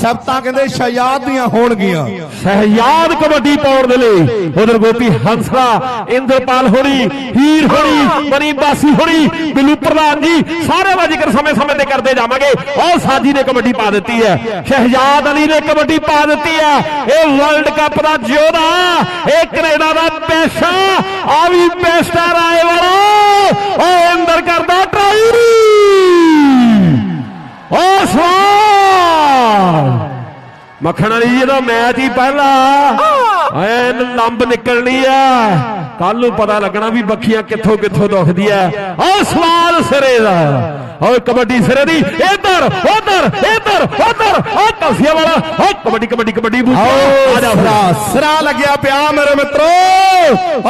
ਸਬਤਾਂ ਕਹਿੰਦੇ ਸ਼ਯਾਦ ਦੀਆਂ ਹੋਣਗੀਆਂ। ਸਹਿਯਾਦ ਕਬੱਡੀ ਪਾਉਣ ਦੇ ਲਈ। ਉਧਰ ਗੋਪੀ ਹੰਸਰਾ ਇੰਦਰਪਾਲ ਹੋਣੀ, ਹੀਰ ਹੋਣੀ ਮਨੀ ਬਾਸੀ ਹੋਣੀ, ਬਿੱਲੂ ਪ੍ਰਧਾਨ ਜੀ, ਸਾਰੇ ਦਾ ਜ਼ਿਕਰ ਸਮੇਂ-ਸਮੇਂ ਤੇ ਕਰਦੇ ਜਾਵਾਂਗੇ। ਉਹ ਸਾਜੀ ਨੇ ਕਬੱਡੀ ਪਾ ਦਿੱਤੀ ਹੈ। ਸ਼ਹਿਜਾਦ ਅਲੀ ਨੇ ਕਬੱਡੀ ਪਾ ਦਿੱਤੀ ਹੈ। ਇਹ ਵਰਲਡ ਕੱਪ ਦਾ ਯੋਧਾ ਇਹ ਕੈਨੇਡਾ ਦਾ ਪੈਸਾ, ਆ ਵੀ ਪੈਸਟਾ ਰਾਏ ਵਾਲਾ। ਉਹ ਅੰਦਰ ਕਰਦਾ ਟਰਾਈ। ਓ ਸਵਾਲ ਮੱਖਣ ਵਾਲੀ ਜੀ ਦਾ ਮੈਚ ਹੀ ਪਹਿਲਾ। ਐਨ ਲੰਬ ਨਿਕਲਣੀ ਆ। ਕੱਲ ਨੂੰ ਪਤਾ ਲੱਗਣਾ ਵੀ ਬੱਖੀਆਂ ਕਿੱਥੋਂ ਕਿੱਥੋਂ ਦੁਖਦੀ ਐ ਆਹ ਸਵਾਲ ਸਿਰੇ ਦਾ। ਓਏ ਕਬੱਡੀ ਸਿਰੇ ਦੀ ਇੱਧਰ ਉੱਧਰ ਇੱਧਰ ਉੱਧਰ ਆ ਕਸੀਆ ਵਾਲਾ ਓ ਕਬੱਡੀ ਕਬੱਡੀ ਕਬੱਡੀ ਬੂਟਾ ਆਓ ਆ ਜਾ ਸਿਰਾ ਸਿਰਾ ਲੱਗਿਆ ਪਿਆ ਮੇਰੇ ਮਿੱਤਰੋ।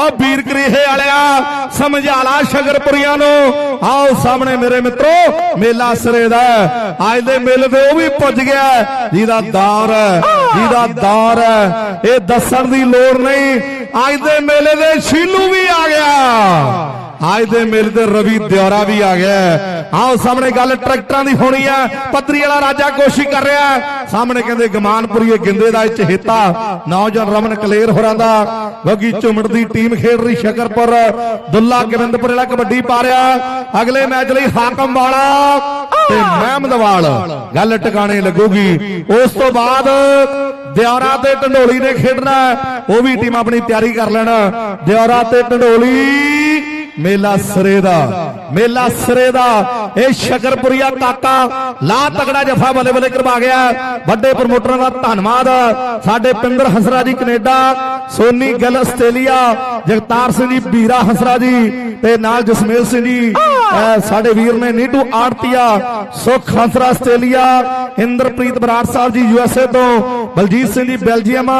ਆ ਵੀਰ ਕਰੀਹੇ ਵਾਲਿਆ ਸਮਝਾਲਾ ਸ਼ਗਰਪੁਰੀਆਂ ਨੂੰ। ਆਓ ਸਾਹਮਣੇ ਮੇਰੇ ਮਿੱਤਰੋ ਮੇਲਾ ਸਿਰੇ ਦਾ। ਅੱਜ ਦੇ ਮੇਲੇ ਤੇ ਉਹ ਵੀ ਪੁੱਜ ਗਿਆ ਜਿਹਦਾ ਦੌਰ ਹੈ ਜਿਹਦਾ ਦੌਰ ਹੈ। ਇਹ ਦੱਸਣ ਦੀ ਲੋੜ ਨਹੀਂ। ਅੱਜ ਦੇ ਮੇਲੇ ਦੇ ਸ਼ੀਲੂ ਵੀ ਆ ਗਿਆ। ਅੱਜ ਦੇ ਮੇਲੇ ਤੇ ਰਵੀ ਦਿਉਰਾ ਵੀ ਆ ਗਿਆ ਆਓ ਸਾਹਮਣੇ ਗੱਲ ਟਰੈਕਟਰਾਂ ਦੀ ਹੋਣੀ ਹੈ। ਪੱਤਰੀ ਵਾਲਾ ਰਾਜਾ ਕੋਸ਼ਿਸ਼ ਕਰ ਰਿਹਾ ਸਾਹਮਣੇ ਕਹਿੰਦੇ ਗਮਾਨਪੁਰੀਏ ਗਿੰਦੇ ਦਾ ਚਹੇਤਾ। ਨੌਜਵਾਨ ਰਮਨ ਕਲੇਰ ਹੋਰਾਂ ਦਾ। ਗੱਗੀ ਝੁਮੜ ਦੀ ਟੀਮ ਖੇਡ ਰਹੀ ਸ਼ਕਰਪੁਰ। ਦੁੱਲਾ ਗੋਬਿੰਦਪੁਰ ਵਾਲਾ ਕਬੱਡੀ ਪਾ ਰਿਹਾ। ਅਗਲੇ ਮੈਚ ਲਈ ਹਾਕਮ ਵਾਲਾ ਤੇ ਮਹਿਮਦਵਾਲ ਗੱਲ ਟਿਕਾਣੇ ਲੱਗੂਗੀ। ਉਸ ਤੋਂ ਬਾਅਦ ਦਿਉਰਾ ਤੇ ਢੰਡੋਲੀ ਨੇ ਖੇਡਣਾ ਉਹ ਵੀ ਟੀਮ ਆਪਣੀ ਤਿਆਰੀ ਕਰ ਲੈਣਾ। ਦਿਉਰਾ ਤੇ ਢੰਡੋਲੀ ਮੇਲਾ ਸਿਰੇ ਦਾ, ਮੇਲਾ ਸਿਰੇ ਦਾ। ਇਹ ਸ਼ਕਰਪੁਰੀਆ ਕਾਕਾ ਲਾ ਤਗੜਾ ਜਫਾ ਬੱਲੇ ਬੱਲੇ ਕਰਵਾ ਗਿਆ। ਵੱਡੇ ਪ੍ਰਮੋਟਰਾਂ ਦਾ ਧੰਨਵਾਦ। ਸਾਡੇ ਪਿੰਦਰ ਹਸਰਾ ਜੀ ਕੈਨੇਡਾ, ਸੋਨੀ ਗਿੱਲ ਆਸਟ੍ਰੇਲੀਆ, ਜਗਤਾਰ ਸਿੰਘ ਜੀ ਵੀਰਾ ਹੰਸਰਾ ਜੀ ਤੇ ਨਾਲ ਜਸਮੇਲ ਸਿੰਘ ਜੀ। ਸਾਡੇ ਵੀਰ ਨੇ ਨੀਟੂ ਆੜਤੀਆ, ਸੁਖ ਹੰਸਰਾ ਆਸਟ੍ਰੇਲੀਆ, ਇੰਦਰਪ੍ਰੀਤ ਬਰਾੜ ਸਾਹਿਬ ਜੀ ਯੂਐਸਏ ਤੋਂ, ਬਲਜੀਤ ਸਿੰਘ ਜੀ ਬੈਲਜੀਅਮ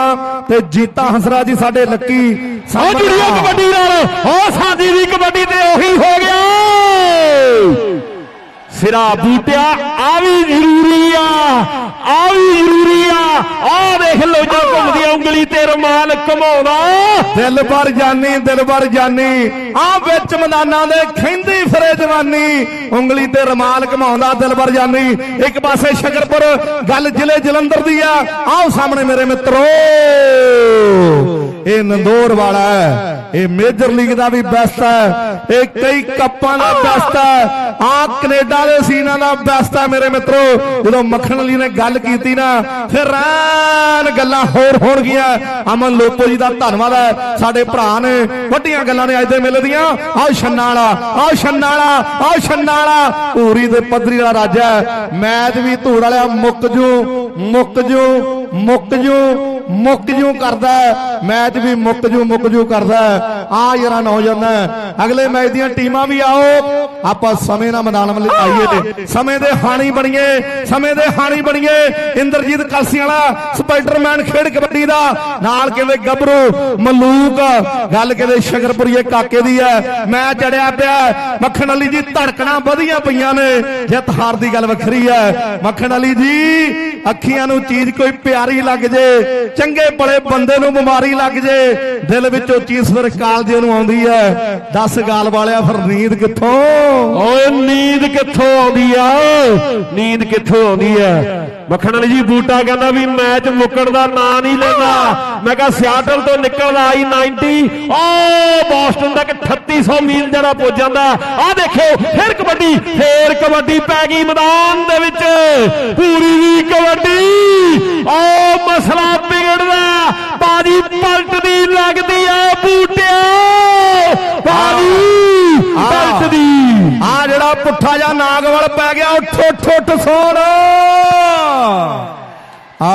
ਤੇ ਜੀਤਾ ਹੰਸਰਾ ਜੀ ਸਾਡੇ ਲੱਕੀ ਆ ਜੁੜੀਆਂ ਕਬੱਡੀ ਨਾਲ ਉਹ ਸਾਡੀ ਦੀ ਕਬੱਡੀ ਤੇ ਉਹੀ ਹੋ ਗਿਆ। ਸਿਰਾ ਬੂਟਿਆ ਆ ਵੀ ਜ਼ਰੂਰੀ ਆ ਆ ਵੀ ਜ਼ਰੂਰੀ ਆ। ਆ ਦੇਖ ਲੋ ਜੋ ਘੁੰਮਦੀ ਉਂਗਲੀ ਤੇ ਰਮਾਲ ਘਮਾਉਂਦਾ। ਦਿਲ ਭਰ ਜਾਨੀ ਦਿਲ ਭਰ ਜਾਨੀ। ਆ ਵਿੱਚ ਮੈਦਾਨਾਂ ਦੇ ਖੈਂਦੀ ਫਿਰੇ ਜਵਾਨੀ। ਉਂਗਲੀ ਤੇ ਰਮਾਲ ਘਮਾਉਂਦਾ ਦਿਲ ਭਰ ਜਾਨੀ। ਇੱਕ ਪਾਸੇ ਸ਼ਕਰਪੁਰ ਗੱਲ ਜ਼ਿਲ੍ਹੇ ਜਲੰਧਰ ਦੀ ਆ। ਆਓ ਸਾਹਮਣੇ ਮੇਰੇ ਮਿੱਤਰੋ। ਇਹ ਨੰਦੋਰ ਵਾਲਾ ਹੈ। ਇਹ ਮੇਜਰ ਲੀਗ ਦਾ ਵੀ ਬੈਸਟ ਹੈ। ਇਹ ਕਈ ਕੱਪਾਂ ਦਾ ਬੈਸਟ ਹੈ। ਆ ਕੈਨੇਡਾ ਦੇ ਸੀਨਾਂ ਦਾ ਬੈਸਟ ਮੇਰੇ ਮਿੱਤਰੋ, ਜਦੋਂ ਮੱਖਣ ਅਲੀ ਨੇ ਗੱਲ ਕੀਤੀ ਨਾ, ਫਿਰ ਗੱਲਾਂ ਹੋਰ ਹੋਣਗੀਆਂ। ਅਮਨ ਲੋਪੋ ਜੀ ਦਾ ਧੰਨਵਾਦ ਹੈ। ਸਾਡੇ ਭਰਾ ਨੇ ਵੱਡੀਆਂ ਗੱਲਾਂ ਨੇ ਅੱਜ ਦੇ ਮੇਲੇ ਦੀਆਂ। ਆਓ ਛੰਨਾ ਵਾਲਾ ਆਓ ਛੰਨਾਲਾ ਵਾਲਾ ਆਓ ਛੰਨਾ ਵਾਲਾ ਦੇ ਪੱਧਰੀ ਵਾਲਾ ਰਾਜਾ ਮੈਚ ਵੀ ਧੂੜ ਵਾਲਿਆ ਮੁੱਕ ਜੂ ਮੁੱਕ ਜੂ ਮੁੱਕ ਜੂ ਮੁੱਕ ਜੂ ਕਰਦਾ ਮੈਚ ਵੀ ਮੁੱਕ ਜੂ ਮੁੱਕ ਜੂ ਕਰਦਾ ਹੈ। ਆ ਯਾਰਾ ਨੌਜਵਾਨ ਅਗਲੇ ਮੈਚ ਦੀਆਂ ਟੀਮਾਂ ਵੀ ਆਓ। ਆਪਾਂ ਸਮੇਂ ਨਾਲ ਮੈਦਾਨ ਆਈਏ। ਤੇ ਸਮੇਂ ਦੇ ਹਾਣੀ ਬਣੀਏ, ਸਮੇਂ ਦੇ ਹਾਣੀ ਬਣੀਏ। ਇੰਦਰਜੀਤ ਕਲਸੀ ਵਾਲਾ ਸਪਾਈਡਰਮੈਨ ਖੇਡ ਕਬੱਡੀ ਦਾ। ਨਾਲ ਕਹਿੰਦੇ ਗੱਭਰੂ, ਮਲੂਕ, ਗੱਲ ਕਹਿੰਦੇ ਸ਼ਗਰਪੁਰੀਏ ਕਾਕੇ ਦੀ ਹੈ। ਮੈਂ ਚੜਿਆ ਪਿਆ। ਮੱਖਣ ਅਲੀ ਜੀ, ਧੜਕਣਾ ਵਧੀਆਂ ਪਈਆਂ ਨੇ। ਜਿੱਤ ਹਾਰ ਦੀ ਗੱਲ ਵੱਖਰੀ ਹੈ। ਮੱਖਣ ਅਲੀ ਜੀ, ਅੱਖੀਆਂ ਨੂੰ ਚੀਜ਼ ਕੋਈ ਪਿਆਰੀ ਲੱਗ ਜੇ। ਚੰਗੇ ਬੜੇ ਬੰਦੇ ਨੂੰ ਬਿਮਾਰੀ ਲੱਗ ਜੇ, ਦਿਲ ਵਿੱਚੋਂ ਚੀਜ਼ ਫਿਰ ਕਾਲਜੇ ਨੂੰ ਆਉਂਦੀ ਹੈ। 10 ਗਾਲ ਵਾਲਿਆ ਫਿਰ ਨੀਂਦ ਕਿੱਥੋਂ? ਓਏ, ਨੀਂਦ ਕਿੱਥੋਂ ਆਉਂਦੀ ਆ? ਨੀਂਦ ਕਿੱਥੋਂ ਆਉਂਦੀ ਆ? ਮੱਖਣ ਜੀ ਬੂਟਾ ਕਹਿੰਦਾ ਵੀ ਮੈਚ ਮੁੱਕਣ ਦਾ ਨਾਂ ਨਹੀਂ ਲੈਂਦਾ। ਮੈਂ ਕਿਹਾ, ਸਿਆਟਲ ਤੋਂ ਨਿਕਲਦਾ ਆਈ 90 ਓ, ਬੋਸਟਨ ਤੱਕ 3800 ਮੀਲ ਜਿਹੜਾ ਪੁੱਜ ਜਾਂਦਾ। ਆ ਦੇਖਿਓ ਫਿਰ ਕਬੱਡੀ, ਫੇਰ ਕਬੱਡੀ ਪੈ ਗਈ ਮੈਦਾਨ ਦੇ ਵਿੱਚ। ਪੂਰੀ ਦੀ ਕਬੱਡੀ। ਓ, ਮਸਲਾ ਵਿਗੜਦਾ ਬਾਜੀ ਪਲਟਦੀ ਲੱਗਦੀ ਆ ਬੂਟਿਆ ਬਾਜੀ ਪਲਟਦੀ ਆ ਜਿਹੜਾ ਪੁੱਠਾ ਜਾਂ ਨਾਗਵਲ ਪੈ ਗਿਆ ਉਹ ਠੁੱਠ ਠੁੱਠ ਸੋਣ ਆ ਆ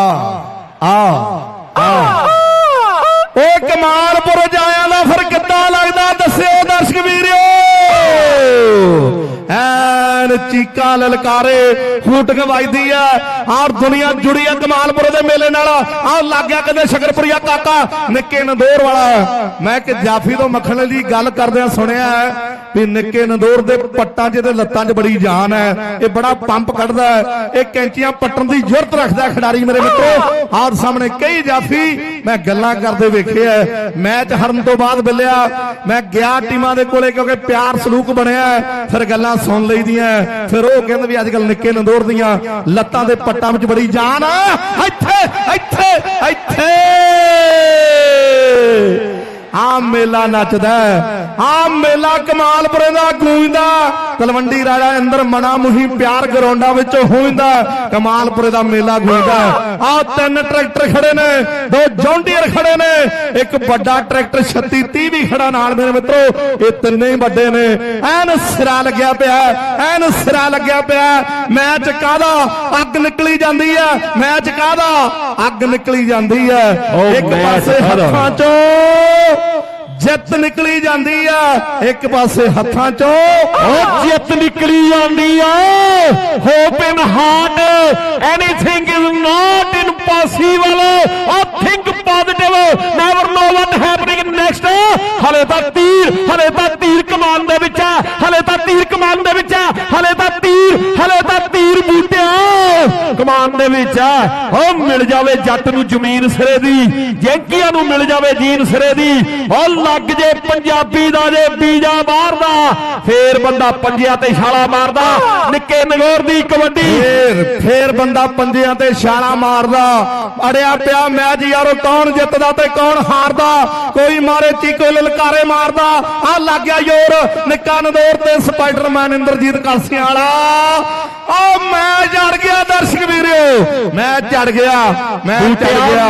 ਆ ਓ ਕਮਾਲਪੁਰ ਜਾਇਆ ਦਾ ਫਿਰ ਕਿੱਦਾਂ ਲੱਗਦਾ ਦੱਸਿਓ ਦਰਸ਼ਕ ਵੀਰਿਓ ਐਨ ਚੀਕਾਂ ਲਲਕਾਰੇ, ਫੂਟ ਗਵਾਈਦੀ ਆ ਆਰ ਦੁਨੀਆ ਜੁੜੀ ਆ ਕਮਾਲਪੁਰ ਦੇ ਮੇਲੇ ਨਾਲ। ਆ ਲੱਗ ਗਿਆ ਕਦੇ ਸ਼ਕਰਪੁਰੀਆ ਕਾਕਾ, ਨਿੱਕੇ ਨੰਦੋਰ ਵਾਲਾ। ਮੈਂ ਕਿ ਜਾਫੀ ਤੋਂ ਮੱਖਣ ਦੀ ਗੱਲ ਕਰਦਿਆਂ ਸੁਣਿਆ ਹੈ ਵੀ ਨਿੱਕੇ ਨੰਦੋਰ ਦੇ ਪੱਟਾਂ 'ਚ ਤੇ ਲੱਤਾਂ 'ਚ ਬੜੀ ਜਾਨ ਹੈ। ਇਹ ਬੜਾ ਪੰਪ ਕੱਢਦਾ ਹੈ। ਇਹ ਕੈਂਚੀਆਂ ਪੱਟਣ ਦੀ ਜ਼ਰੂਰਤ ਰੱਖਦਾ ਖਿਡਾਰੀ ਮੇਰੇ ਮਿੱਤਰੋ। ਆਹ ਸਾਹਮਣੇ ਕਈ ਜਾਫੀ। ਮੈਂ ਗੱਲਾਂ ਕਰਦੇ ਵੇਖਿਆ ਮੈਚ ਹਰਨ ਤੋਂ ਬਾਅਦ ਬਿੱਲਿਆ। ਮੈਂ ਗਿਆ ਟੀਮਾਂ ਦੇ ਕੋਲੇ ਕਿਉਂਕਿ ਪਿਆਰ ਸਲੂਕ ਬਣਿਆ ਫਿਰ ਗੱਲਾਂ ਸੁਣ ਲਈਦੀਆਂ ਹੈ। ਫਿਰ ਉਹ ਕਹਿੰਦੇ ਵੀ ਅੱਜ ਕੱਲ ਨਿੱਕੇ ਨੰਦੋਰ ਦੀਆਂ ਲੱਤਾਂ ਦੇ ਪੱਟਾਂ ਵਿੱਚ ਬੜੀ ਜਾਨ ਆ ਇੱਥੇ ਇੱਥੇ ਇੱਥੇ! ਆ ਮੇਲਾ ਨੱਚਦਾ ਆ ਮੇਲਾ ਕਮਾਲਪੁਰੇ ਦਾ ਗੂੰਜਦਾ। ਤਲਵੰਡੀ ਰਾਜਾ ਅੰਦਰ ਮਨਾ ਮੁਹੀ ਪਿਆਰ ਗਰਾਉਂਡਾਂ ਵਿੱਚ ਹੋਇੰਦਾ। ਕਮਾਲਪੁਰੇ ਦਾ ਮੇਲਾ ਗੂੰਜਦਾ ਆ ਤਿੰਨ ਟਰੈਕਟਰ ਖੜੇ ਨੇ ਦੋ ਜੌਂਡੀਅਰ ਖੜੇ ਨੇ ਇੱਕ ਵੱਡਾ ਟਰੈਕਟਰ 36 30 ਵੀ ਖੜਾ ਨਾਲ ਮੇਰੇ ਮਿੱਤਰੋ। ਇਹ ਤਿੰਨੇ ਹੀ ਵੱਡੇ ਨੇ। ਐਨ ਸਿਰਾ ਲੱਗਿਆ ਪਿਆ ਐਨ ਸਿਰਾ ਲੱਗਿਆ ਪਿਆ ਮੈਚ ਕਾਦਾ ਅੱਗ ਨਿਕਲੀ ਜਾਂਦੀ ਹੈ। ਮੈਚ ਕਾਦਾ ਅੱਗ ਨਿਕਲੀ ਜਾਂਦੀ ਹੈ। ਇੱਕ ਪਾਸੇ? ਹੱਥਾਂ ਚੋਂ ਜਿੱਤ ਨਿਕਲੀ ਜਾਂਦੀ ਆ। ਇੱਕ ਪਾਸੇ ਹੱਥਾਂ ਚੋਂ ਉਹ ਜਿੱਤ ਨਿਕਲੀ ਜਾਂਦੀ ਆ। Hope in heart anything is not impossible ਆ think positive never know what happening next ਹਲੇ ਤਾਂ ਤੀਰ, ਹਲੇ ਤਾਂ ਤੀਰ ਕਮਾਨ ਦੇ ਵਿੱਚ ਆ ਹਲੇ ਤਾਂ ਤੀਰ ਕਮਾਨ ਦੇ ਵਿੱਚ ਆ ਹਲੇ ਤਾਂ ਤੀਰ, ਹਲੇ ਤਾਂ ਤੀਰ ਬੂਟਿਆ ਕਮਾਨ ਦੇ ਵਿੱਚ ਆ ਉਹ ਮਿਲ ਜਾਵੇ ਜੱਟ ਨੂੰ ਜ਼ਮੀਨ ਸਿਰੇ ਦੀ, ਜੈਂਕੀਆਂ ਨੂੰ ਮਿਲ ਜਾਵੇ ਜੀਨ ਸਿਰੇ ਦੀ। ਉਹ ਲੱਗ ਜੇ ਪੰਜਾਬੀ ਦਾ ਜੇ ਬੀਜਾ ਬਾਹਰ ਦਾ ਫੇਰ ਬੰਦਾ ਪੰਜਿਆਂ ਤੇ ਛਾਲਾ ਮਾਰਦਾ। ਨਿੱਕੇ ਨਗੌਰ ਦੀ ਕਬੱਡੀ, ਫੇਰ ਫੇਰ ਬੰਦਾ ਪੰਜਿਆਂ ਤੇ ਛਾਲਾ ਮਾਰਦਾ। ਅੜਿਆ ਪਿਆ ਮੈਚ ਯਾਰੋ ਕੌਣ ਜਿੱਤਦਾ ਤੇ ਕੌਣ ਹਾਰਦਾ? ਕੋਈ ਮਾਰੇ ਚੀਕੋ ਲਲਕਾਰੇ ਮਾਰਦਾ। ਆ ਲੱਗ ਗਿਆ ਯੋਰ ਨਿੱਕਾ ਨਦੌਰ ਤੇ ਸਪਾਈਡਰਮੈਨ ਇੰਦਰਜੀਤ ਕਲਸੀਆਂ ਵਾਲਾ। ਆ ਮੈਂ ਜੜ ਗਿਆ ਦਰਸ਼ਕ ਵੀਰਿਓ ਮੈਂ ਚੜ ਗਿਆ। ਮੈਂ ਚੜ ਗਿਆ।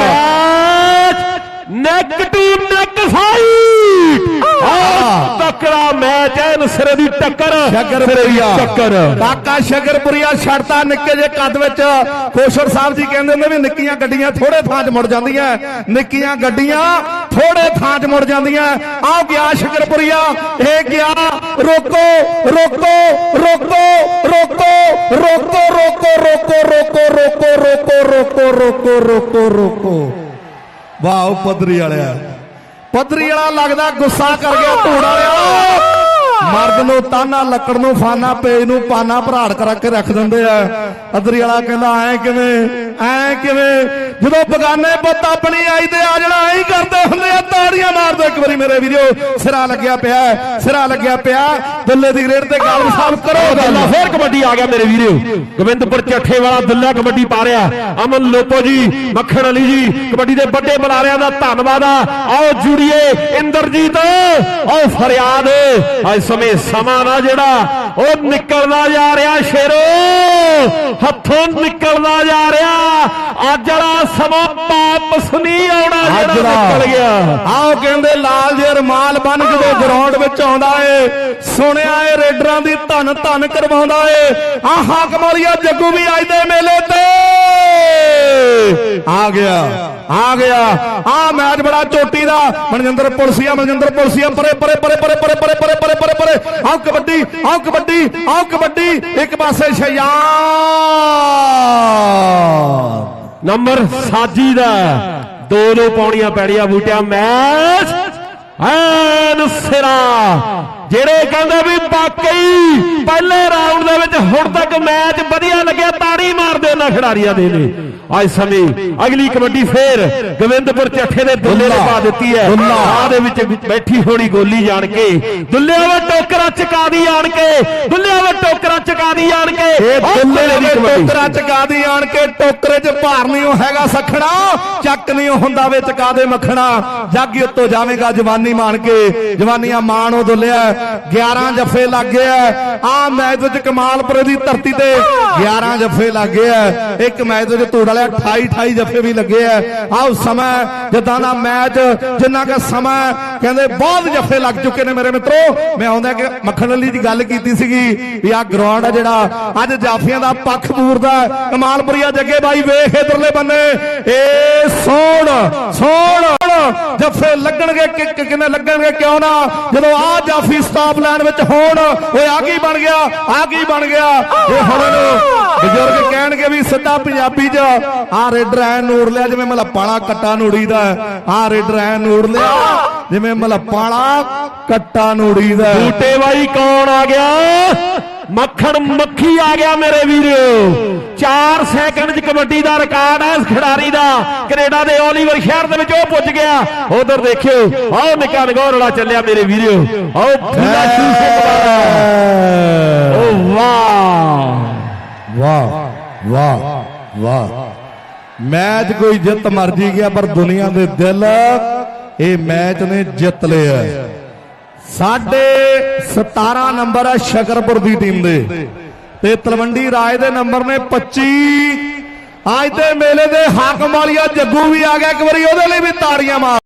ਨੈਕ ਟੂ ਨੈਕ ਫਾਈਟ ਆ ਤਕੜਾ ਮੈਚ ਐ ਸਿਰੇ ਦੀ ਟੱਕਰ ਸ਼ਗਰਪੁਰੀਆ ਟੱਕਰ ਕਾਕਾ ਸ਼ਗਰਪੁਰੀਆ ਛੱਡਤਾ ਨਿੱਕੇ ਜੇ ਕੱਦ ਵਿੱਚ ਕੋਸ਼ਰ ਸਾਹਿਬ ਜੀ ਕਹਿੰਦੇ ਨੇ ਵੀ ਨਿੱਕੀਆਂ ਗੱਡੀਆਂ ਥੋੜੇ ਥਾਂ 'ਚ ਮੁੜ ਜਾਂਦੀਆਂ ਨਿੱਕੀਆਂ ਗੱਡੀਆਂ ਥੋੜੇ ਥਾਂ 'ਚ ਮੁੜ ਜਾਂਦੀਆਂ ਆਹ ਗਿਆ ਸ਼ਗਰਪੁਰੀਆ ਇਹ ਗਿਆ ਰੋਕੋ ਰੋਕੋ ਰੋਕੋ ਰੋਕੋ ਰੋਕੋ ਰੋਕੋ ਰੋਕੋ ਰੋਕੋ ਰੋਕੋ ਰੋਕੋ ਰੋਕੋ ਰੋਕੋ ਰੋਕੋ ਰੋਕੋ ਵਾਓ ਪਦਰੀ ਵਾਲਿਆ। ਪਦਰੀ ਵਾਲਾ ਲੱਗਦਾ ਗੁੱਸਾ ਕਰ ਗਿਆ ਧੂੜ ਵਾਲਿਆ। ਮਰਦ ਨੂੰ ਤਾਨਾ, ਲੱਕੜ ਨੂੰ ਫਾਨਾ, ਪੇਜ ਨੂੰ ਪਾਨਾ, ਭਰਾੜ ਕਰਕੇ ਰੱਖ ਦਿੰਦੇ ਆ। ਅਦਰੀ ਵਾਲਾ ਕਹਿੰਦਾ, ਐ ਕਿਵੇਂ ਐ ਕਿਵੇਂ? ਜਦੋਂ ਬਗਾਨੇ ਪੁੱਤ ਆਪਣੀ ਆਈ ਤੇ ਆ ਜਣਾ, ਐਂ ਕਰਦੇ ਹੁੰਦੇ ਆ, ਤਾੜੀਆਂ ਮਾਰਦੇ। ਇੱਕ ਵਾਰੀ ਮੇਰੇ ਵੀਰੋ, ਸਿਰਾ ਲੱਗਿਆ ਪਿਆ, ਸਿਰਾ ਲੱਗਿਆ ਪਿਆ। ਦੁੱਲੇ ਦੀ ਰੇਡ ਤੇ ਗਾਲਬ ਸਾਹਿਬ ਕਰੋ। ਦੁੱਲਾ ਫੇਰ ਕਬੱਡੀ ਆ ਗਿਆ ਮੇਰੇ ਵੀਰੋ। ਗੋਬਿੰਦਪੁਰ ਚੱਠੇ ਵਾਲਾ ਦੁੱਲਾ ਕਬੱਡੀ ਪਾ ਰਿਹਾ। ਅਮਨ ਲੋਪੋ ਜੀ, ਮੱਖਣ ਅਲੀ ਜੀ, ਕਬੱਡੀ ਦੇ ਵੱਡੇ ਬੁਲਾਰਿਆਂ ਦਾ ਧੰਨਵਾਦ ਆ। ਆਓ ਜੁੜੀਏ ਇੰਦਰਜੀਤ, ਆਓ ਫਰਿਆਦ। ਅੱਜ ਸਮੇਂ ਸਮਾਂ ਨਾ ਜਿਹੜਾ ਉਹ ਨਿਕਲਦਾ ਜਾ ਰਿਹਾ ਸ਼ੇਰੋ। ਹੱਥੋਂ ਨਿਕਲਦਾ ਜਾ ਰਿਹਾ। ਅੱਜ ਵਾਲਾ ਸਮਾਂ ਵਾਪਸ ਨਹੀਂ ਆਉਣਾ ਜਿਹੜਾ ਨਿਕਲ ਗਿਆ। ਆਓ ਕਹਿੰਦੇ ਲਾਲ ਜੇ ਰਮਾਲ ਬਨ ਜਦੋਂ ਗਰਾਊਂਡ ਵਿੱਚ ਆਉਂਦਾ ਏ। ਸੁਣਿਆ ਏ ਰੇਡਰਾਂ ਦੀ ਧਨ ਧਨ ਕਰਵਾਉਂਦਾ ਏ। ਆ ਹਾਕਮ ਵਾਲੀਆ ਜੱਗੂ ਵੀ ਅੱਜ ਦੇ ਮੇਲੇ ਤੇ ਆ ਗਿਆ। ਆ ਗਿਆ। ਆ ਮੈਚ ਬੜਾ ਚੋਟੀ ਦਾ। ਮਨਜਿੰਦਰ ਪੁਲਸੀਆ ਮਨਜਿੰਦਰ ਪੁਲਸੀਆ, ਪਰੇ ਪਰੇ ਪਰੇ ਪਰੇ ਪਰੇ ਪਰੇ ਪਰੇ ਪਰੇ ਪਰੇ ਪਰੇ। ਆਓ ਕਬੱਡੀ ਆਓ ਕਬੱਡੀ ਆਓ ਕਬੱਡੀ। ਇੱਕ ਪਾਸੇ ਸ਼ਯਾਨ ਨੰਬਰ ਸਾਜੀ ਦਾ। ਦੋ ਲੋ ਪਾਉਣੀਆਂ ਪੈਣੀਆਂ ਬੂਟਿਆ, ਮੈਚ। ਐਨ ਸਿਰਾ। ਜਿਹੜੇ ਕਹਿੰਦੇ ਵੀ ਵਾਕਈ ਪਹਿਲੇ ਰਾਉਂਡ ਦੇ ਵਿੱਚ ਹੁਣ ਤੱਕ ਮੈਚ ਵਧੀਆ ਲੱਗਿਆ ਤਾੜੀ ਮਾਰਦੇ ਉਹਨਾਂ ਖਿਡਾਰੀਆਂ ਦੇ ਨੇ। ਅੱਜ ਸਮੇਂ ਅਗਲੀ ਕਬੱਡੀ ਫੇਰ ਗੋਬਿੰਦਪੁਰ ਚੱਠੇ ਦੇ ਦੁੱਲੇ ਨੇ ਪਾ ਦਿੱਤੀ ਹੈ। ਆ ਦੇ ਵਿੱਚ ਬੈਠੀ ਹੋਣੀ ਗੋਲੀ ਜਾਣ ਕੇ ਦੁੱਲੇ ਵੇ ਟੋਕਰਾ ਚਕਾ ਦੀ ਆਣ ਕੇ ਦੁੱਲੇ ਵੇ ਟੋਕਰਾ ਚਕਾ ਦੀ ਆਣ ਕੇ। ਦੁੱਲੇ ਦੀ। ਟੋਕਰਾ ਚਕਾ ਦੀ ਆਣ ਕੇ ਟੋਕਰੇ 'ਚ ਭਾਰ ਨਹੀਂ ਉਹ ਹੈਗਾ ਸਖਣਾ ਚੱਕ ਨਹੀਂ ਉਹ ਹੁੰਦਾ ਵੇ ਚਕਾ ਦੇ ਮੱਖਣਾ। ਜੱਗ ਉੱਤੋਂ ਜਾਵੇਗਾ ਜਵਾਨੀ ਮਾਣ ਕੇ। ਜਵਾਨੀਆਂ ਮਾਣ ਉਹ ਦੁੱਲਿਆ 11 ਜੱਫੇ ਲੱਗ ਗਏ ਆ। ਆ ਮੈਚ ਵਿੱਚ ਕਮਾਲਪੁਰੇ ਦੀ ਧਰਤੀ ਤੇ 11 ਜੱਫੇ ਲੱਗ ਆ। ਇੱਕ ਮੈਚ ਵਿੱਚ ਧੂੜ ਵਾਲਿਆ 28 28 ਜੱਫੇ ਵੀ ਲੱਗੇ ਆ। ਆਹ ਸਮਾਂ ਜਿੱਦਾਂ ਦਾ ਮੈਚ, ਜਿੰਨਾ ਕੁ ਸਮਾਂ ਕਹਿੰਦੇ ਬਹੁਤ ਜੱਫੇ ਲੱਗ ਚੁੱਕੇ ਨੇ ਮੇਰੇ ਮਿੱਤਰੋ। ਮੈਂ ਆਉਂਦਾ ਕਿ ਮੱਖਣ ਅਲੀ ਦੀ ਗੱਲ ਕੀਤੀ ਸੀਗੀ ਵੀ ਆ ਗਰਾਊਂਡ ਆ ਜਿਹੜਾ, ਅੱਜ ਜਾਫੀਆਂ ਦਾ ਪੱਖ ਪੂਰਦਾ ਹੈ। ਕਮਾਲਪੁਰੀਆ ਜੱਗੇ ਬਾਈ ਵੇਖ ਇਧਰਲੇ ਬੰਨੇ। ਏ ਸੋਣ ਸੋਣ ਜੱਫੇ ਲੱਗਣਗੇ ਕਿ- ਕਿ- ਲੱਗਣਗੇ ਕਿਉਂ ਨਾ? ਜਦੋਂ ਆ ਜਾਫੀ ਸਟਾਪ ਲਾਈਨ ਵਿੱਚ ਹੋਣ, ਓਏ ਆ ਕੀ ਬਣ ਗਿਆ? ਆ ਕੀ ਬਣ ਗਿਆ? ਇਹ ਹੁਣ ਬਜ਼ੁਰਗ ਕਹਿਣਗੇ ਵੀ ਸਿੱਧਾ ਪੰਜਾਬੀ 'ਚ ਆ ਰੇਡਰ ਐ ਨੂੜ ਲਿਆ, ਜਿਵੇਂ ਮਲੱਪਾਲਾ ਕੱਟਾ ਨੂੜੀਦਾ ਆ ਰੇਡਰ ਐ ਨੂੜ ਲਿਆ, ਜਿਵੇਂ ਮਲੱਪਾਲਾ ਕੱਟਾ ਨੂੜੀਦਾ ਹੈ। ਬੂਟੇ ਬਾਈ ਕੌਣ ਆ ਗਿਆ? ਮੱਖਣ ਮੱਖੀ ਆ ਗਿਆ ਮੇਰੇ ਵੀਰੋ। 4 ਸੈਕਿੰਡ 'ਚ ਕਬੱਡੀ ਦਾ ਰਿਕਾਰਡ ਹੈ ਇਸ ਖਿਡਾਰੀ ਦਾ। ਕੈਨੇਡਾ ਦੇ ਓਲੀਵਰ ਸ਼ਹਿਰ ਦੇ ਵਿੱਚ ਉਹ ਪੁੱਜ ਗਿਆ। ਉਧਰ ਦੇਖਿਓ ਆਓ ਨਿੱਕਾ ਨਗੌਰਲਾ ਚੱਲਿਆ ਮੇਰੇ ਵੀਰੋ। ਆਓ ਫੁੱਲਾ ਸ਼ੂ ਓ ਵਾਹ। ਵਾਹ ਵਾਹ ਵਾਹ। ਮੈਚ ਕੋਈ ਜਿੱਤ ਮਰਜ਼ੀ ਗਿਆ, ਪਰ ਦੁਨੀਆ ਦੇ ਦਿਲ ਇਹ ਮੈਚ ਨੇ ਜਿੱਤ ਲਿਆ ਸਾਡੇ 17 ਨੰਬਰ ਹੈ ਸ਼ਕਰਪੁਰ ਦੀ ਟੀਮ ਦੇ। ਤੇ ਤਲਵੰਡੀ ਰਾਜ ਦੇ ਨੰਬਰ ਨੇ 25 ਅੱਜ ਦੇ ਮੇਲੇ ਦੇ ਹਾਕਮ ਵਾਲੀਆ ਜੱਗੂ ਵੀ ਆ ਗਿਆ। ਇੱਕ ਵਾਰੀ ਉਹਦੇ ਲਈ ਵੀ ਤਾੜੀਆਂ ਮਾਰ।